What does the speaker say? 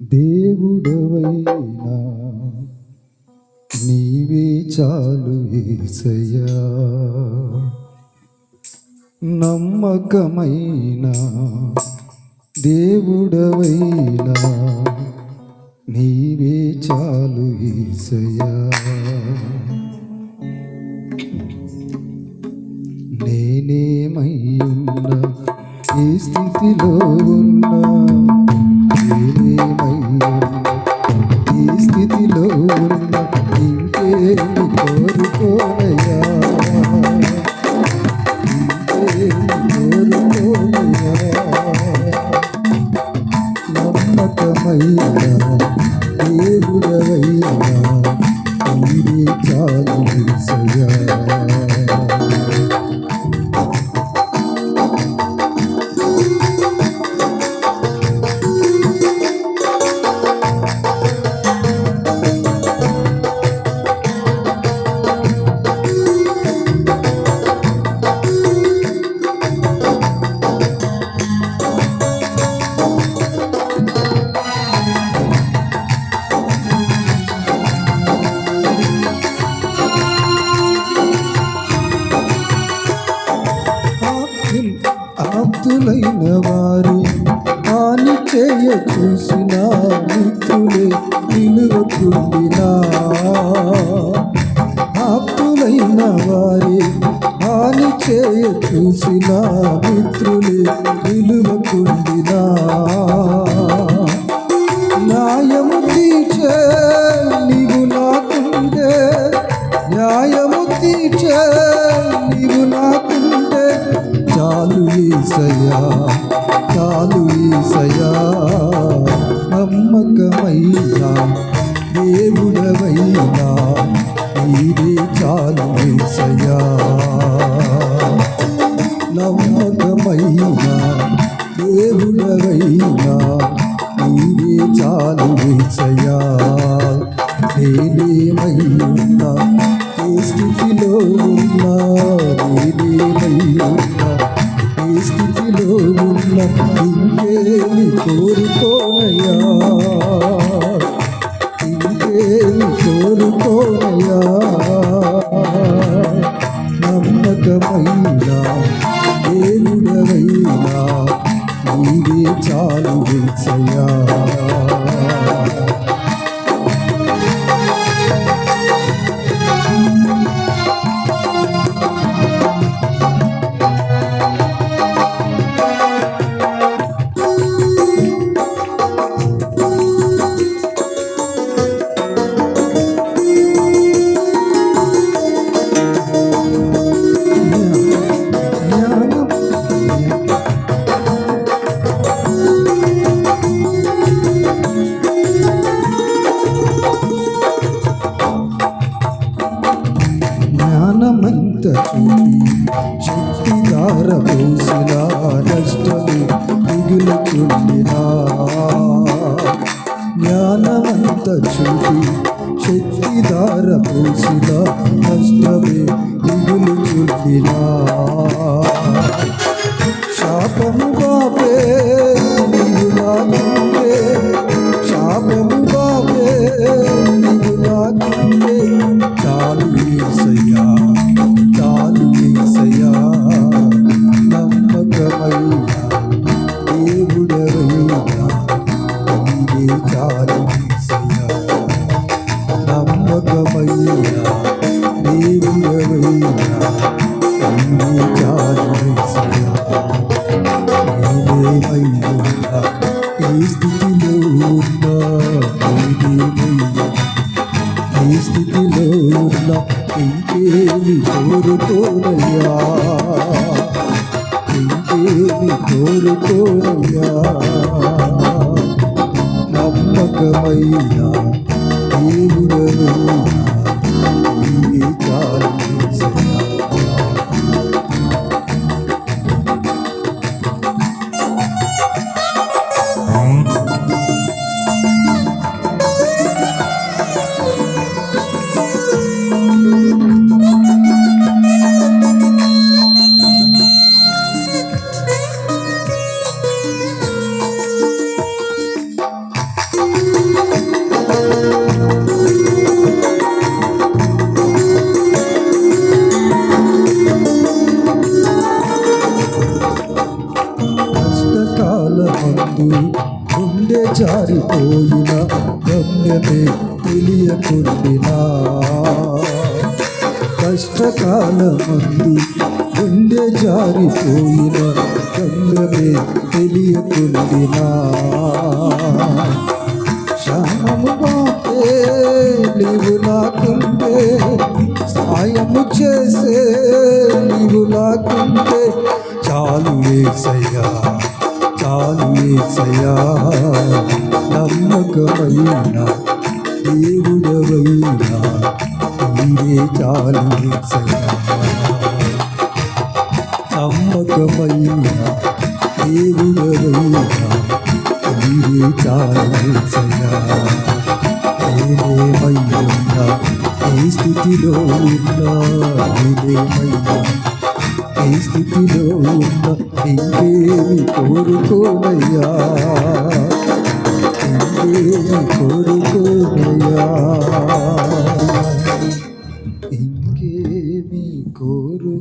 దేవుడవైనా నీవే చాలు ఏసయ్యా. నమ్మకమైన దేవుడవైనా నీవే చాలు ఏసయ్యా. నేనేమై ఉన్నా ఏ స్థితిలో ఉన్నా మిత్రులైన వారు హాని చేయ చూసిన మిత్రులే నిలువకుండినా. ఆప్తులైన వారి హాని చేయ చూసిన మిత్రులే నిలువకుండినా. నమ్మకమైనా దేవుడవైనా నీవే చాలు ఈసయా నమ్మకమైనా దేవుడవైనా నీవే చాలు వేసయా నేనేమై ఏ స్థితిలో ఉన్నా నేనేమయ్యున్నా ఏ స్థితిలో ఉన్నా ఇంకేమి కోరుకోనయ్యా. ఇంకేమి నమ్మకమైనా పోసిన నష్టమే మిగులుచుండినా. జ్ఞానమంత చూపి శక్తిదార పోసిన నష్టమే మిగులుచుండినా. ఇంకేమి కోరుకోనయ్యా ఇంకేమి కోరుకోనయ్యా నమ్మకమైనా దేవుడవైనా నీవే చాలు జారిపోయిన గమ్యమే తెలియకుండినా కష్టకాలమందు గుండె జారిపోయిన గమ్యమే తెలియకుండినా క్షణము మాటే నీవు నాకుంటే సాయము చేసే నీవు నాకుంటే చాలు ఏసయ్యా. చాలు ఏసయ్యా నమ్మకమైన దేవుడవైనా నీవే చాలు ఏసయ్యా నమ్మకమైన దేవుడవైనా నీవే చాలేసయ్యా నేనేమయ్యున్నా ఈ స్థితిలో ఉన్నా నేనేమయ్యా ఈ స్థితిలో ఉన్న ఇంకేమి కోరుకోనయ్యా? ఇంకేమి కోరుకోనయ్యా? ఇంకేమి కోరు